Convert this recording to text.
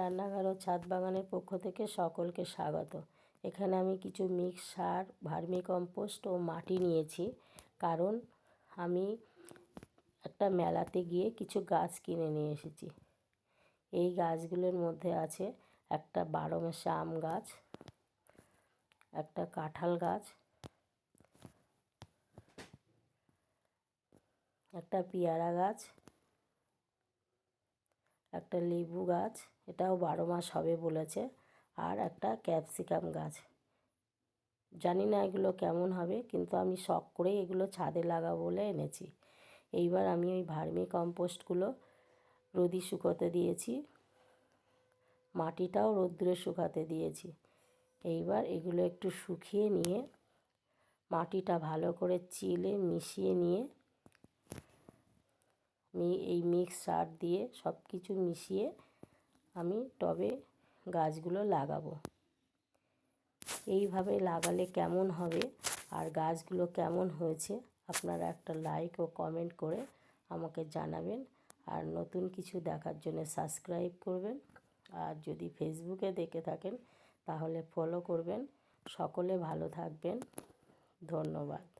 রান্নাঘর ও ছাদ বাগানের পক্ষ থেকে সকলকে স্বাগত। এখানে আমি কিছু মিক্স সার, ভার্মি কম্পোস্ট ও মাটি নিয়েছি। কারণ আমি একটা মেলাতে গিয়ে কিছু গাছ কিনে নিয়ে এসেছি। এই গাছগুলোর মধ্যে আছে একটা বারো মাসে আম গাছ, একটা কাঁঠাল গাছ, একটা পেয়ারা গাছ একটা লেবু গাছ, এটাও বারো মাস হবে বলেছে, আর একটা ক্যাপসিকাম গাছ। জানি না এগুলো কেমন হবে, কিন্তু আমি শখ করেই এগুলো ছাদে লাগাবো বলে এনেছি। এইবার আমি ওই ভার্মি কম্পোস্টগুলো রোদি শুকোতে দিয়েছি, মাটিটাও রোদ্দুরে শুকাতে দিয়েছি। এইবার এগুলো একটু শুকিয়ে নিয়ে মাটিটা ভালো করে চিলে মিশিয়ে নিয়ে এই মিক্স সার দিয়ে সব কিছু মিশিয়ে আমি টবে গাছগুলো লাগাবো। এইভাবে লাগালে কেমন হবে আর গাছগুলো কেমন হয়েছে আপনারা একটা লাইক ও কমেন্ট করে আমাকে জানাবেন। আর নতুন কিছু দেখার জন্য সাবস্ক্রাইব করবেন। আর যদি ফেসবুকে দেখে থাকেন তাহলে ফলো করবেন। সকলে ভালো থাকবেন। ধন্যবাদ।